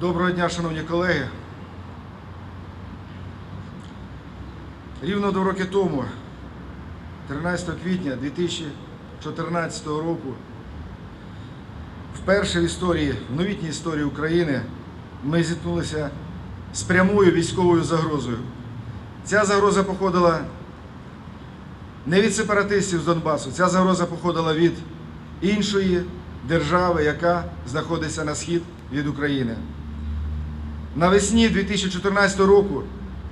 Доброго дня, шановні колеги. Рівно два роки тому, 13 квітня 2014 року, вперше в історії, в новітній історії України, ми зіткнулися з прямою військовою загрозою. Ця загроза походила не від сепаратистів з Донбасу, ця загроза походила від іншої держави, яка знаходиться на схід від України. Навесні 2014 року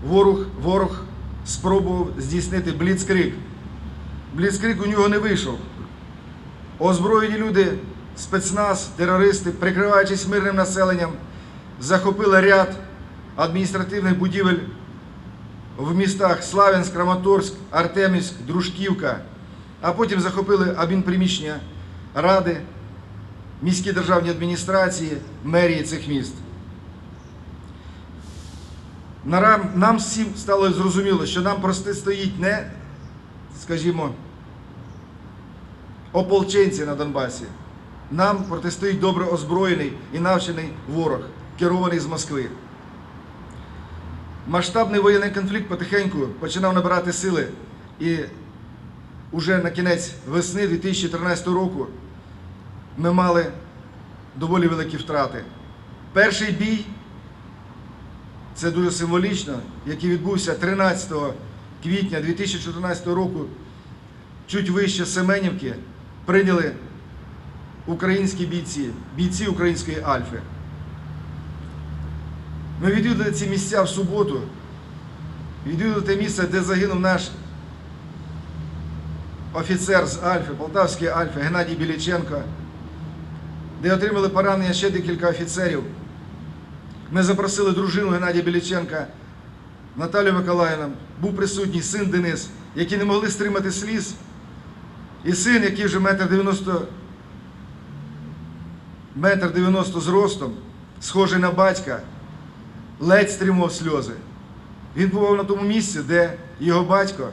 ворог, ворог спробував здійснити бліцкрик. Бліцкрик у нього не вийшов. Озброєні люди, спецназ, терористи, прикриваючись мирним населенням, захопили ряд адміністративних будівель в містах Славянськ, Краматорськ, Артемівськ, Дружківка, а потім захопили адмінприміщення ради, міські державні адміністрації, мерії цих міст. Нам всім стало зрозуміло, що нам протистоїть не, скажімо, ополченці на Донбасі. Нам протистоїть добре озброєний і навчений ворог, керований з Москви. Масштабний воєнний конфлікт потихеньку починав набирати сили, і уже на кінець весни 2014 року ми мали доволі великі втрати. Перший бій це дуже символічно, який відбувся 13 квітня 2014 року, чуть вище Семенівки, прийняли українські бійці, бійці української Альфи. Ми відвідали ці місця в суботу, відвідали те місце, де загинув наш офіцер з Альфи, Полтавської Альфи Геннадій Біліченко, де отримали поранення ще декілька офіцерів. Ми запросили дружину Геннадія Біліченка, Наталію Миколаївну, був присутній син Денис, які не могли стримати сліз. І син, який вже метр 90, метр 90 зростом, схожий на батька, ледь стримував сльози. Він бував на тому місці, де його батько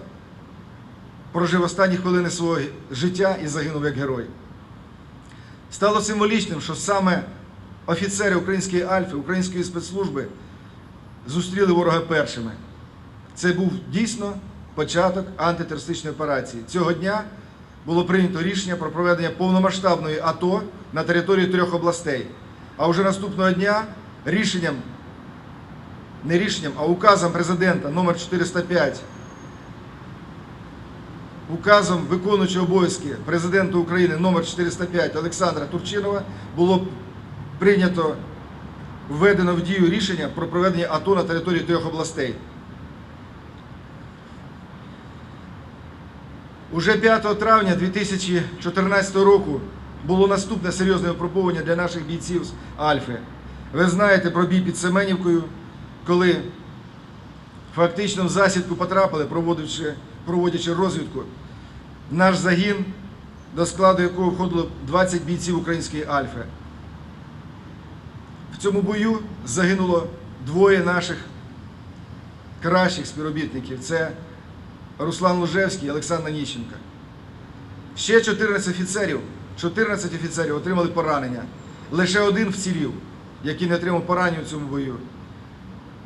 прожив останні хвилини свого життя і загинув як герой. Стало символічним, що саме офіцери української Альфи, української спецслужби зустріли ворога першими. Це був дійсно початок антитерористичної операції. Цього дня було прийнято рішення про проведення повномасштабної АТО на території трьох областей. А вже наступного дня рішенням, не рішенням, а указом президента номер 405 указом виконуючого обов'язки президента України номер 405 Олександра Турчинова було прийнято введено в дію рішення про проведення АТО на території трьох областей. Уже 5 травня 2014 року було наступне серйозне випробування для наших бійців з Альфи. Ви знаєте про бій під Семенівкою, коли фактично в засідку потрапили, проводячи, проводячи розвідку. Наш загін, до складу якого входило 20 бійців української Альфи. В цьому бою загинуло двоє наших кращих співробітників. Це Руслан Лужевський і Олександр Ніщенко. Ще 14 офіцерів, 14 офіцерів отримали поранення. Лише один вцілів, який не отримав поранення у цьому бою.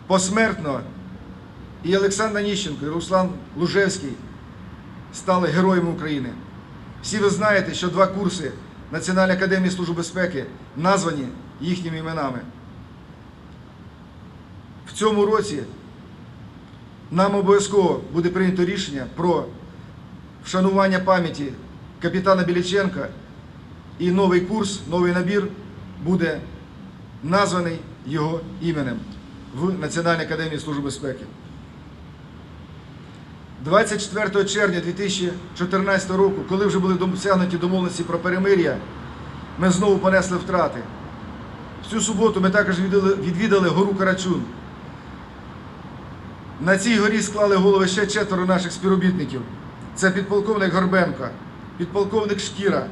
Посмертно і Олександр Ніщенко, і Руслан Лужевський стали героями України. Всі ви знаєте, що два курси Національної академії Служби безпеки названі їхніми іменами. В цьому році нам обов'язково буде прийнято рішення про вшанування пам'яті капітана Біліченка і новий курс, новий набір буде названий його іменем в Національній академії Служби безпеки. 24 червня 2014 року, коли вже були досягнуті домовленості про перемир'я, ми знову понесли втрати. Цю суботу ми також відвідали, гору Карачун. На цій горі склали голови ще четверо наших співробітників. Це підполковник Горбенко, підполковник Шкіра,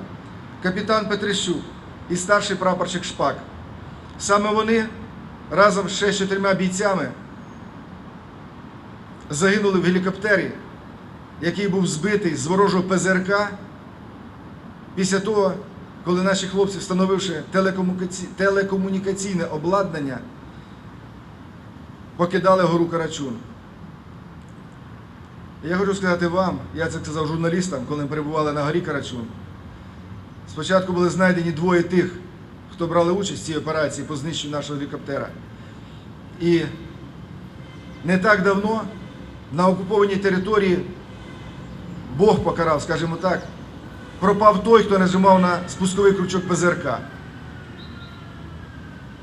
капітан Петрищук і старший прапорщик Шпак. Саме вони разом ще з чотирма бійцями загинули в гелікоптері, який був збитий з ворожого ПЗРК після того, коли наші хлопці, встановивши телекомунікаційне обладнання, покидали гору Карачун. Я хочу сказати вам, я це сказав журналістам, коли ми перебували на горі Карачун. Спочатку були знайдені двоє тих, хто брали участь в цій операції по знищенню нашого гелікоптера. І не так давно на окупованій території Бог покарав, скажімо так, пропав той, хто нажимав на спусковий крючок ПЗРК.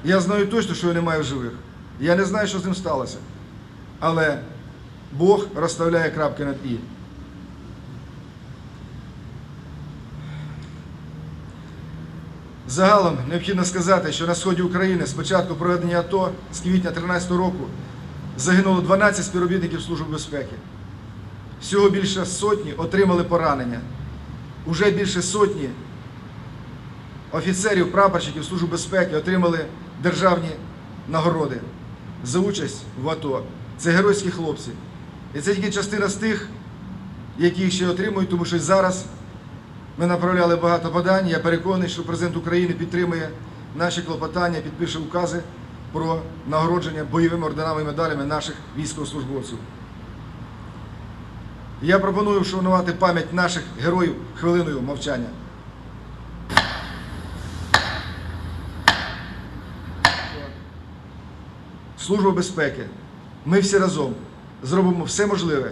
Я знаю точно, що його немає в живих. Я не знаю, що з ним сталося. Але Бог розставляє крапки над І. Загалом необхідно сказати, що на сході України з початку проведення АТО з квітня 2013 року загинуло 12 співробітників Служби безпеки. Всього більше сотні отримали поранення. Уже більше сотні офіцерів, прапорщиків Служби безпеки отримали державні нагороди за участь в АТО. Це геройські хлопці. І це тільки частина з тих, які їх ще отримують, тому що зараз ми направляли багато подань. Я переконаний, що президент України підтримує наші клопотання, підпише укази про нагородження бойовими орденами і медалями наших військовослужбовців. Я пропоную вшанувати пам'ять наших героїв хвилиною мовчання. Служба безпеки. Ми всі разом зробимо все можливе,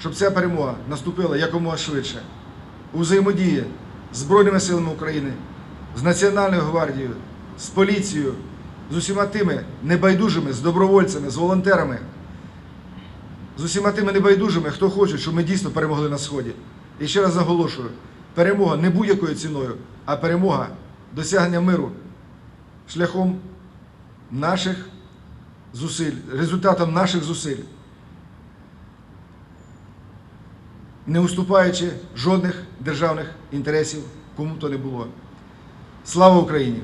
щоб ця перемога наступила якомога швидше. У взаємодії з Збройними силами України, з Національною гвардією, з поліцією, з усіма тими небайдужими, з добровольцями, з волонтерами, з усіма тими небайдужими, хто хоче, щоб ми дійсно перемогли на Сході. І ще раз наголошую, перемога не будь-якою ціною, а перемога досягнення миру шляхом наших зусиль, результатом наших зусиль, не уступаючи жодних державних інтересів, кому то не було. Слава Україні!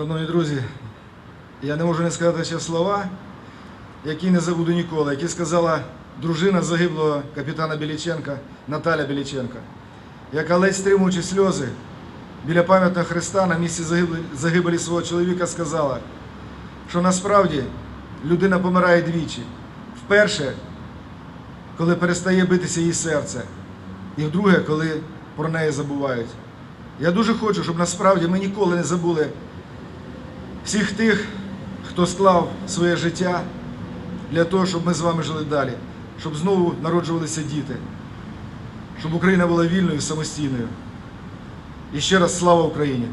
Шановні друзі, я не можу не сказати ще слова, які не забуду ніколи, які сказала дружина загиблого капітана Біліченка Наталя Біліченка, яка ледь стримуючи сльози біля пам'ятного Христа на місці загибелі, свого чоловіка сказала, що насправді людина помирає двічі. Вперше, коли перестає битися її серце, і вдруге, коли про неї забувають. Я дуже хочу, щоб насправді ми ніколи не забули всіх тих, хто склав своє життя для того, щоб ми з вами жили далі, щоб знову народжувалися діти, щоб Україна була вільною, самостійною. І ще раз слава Україні!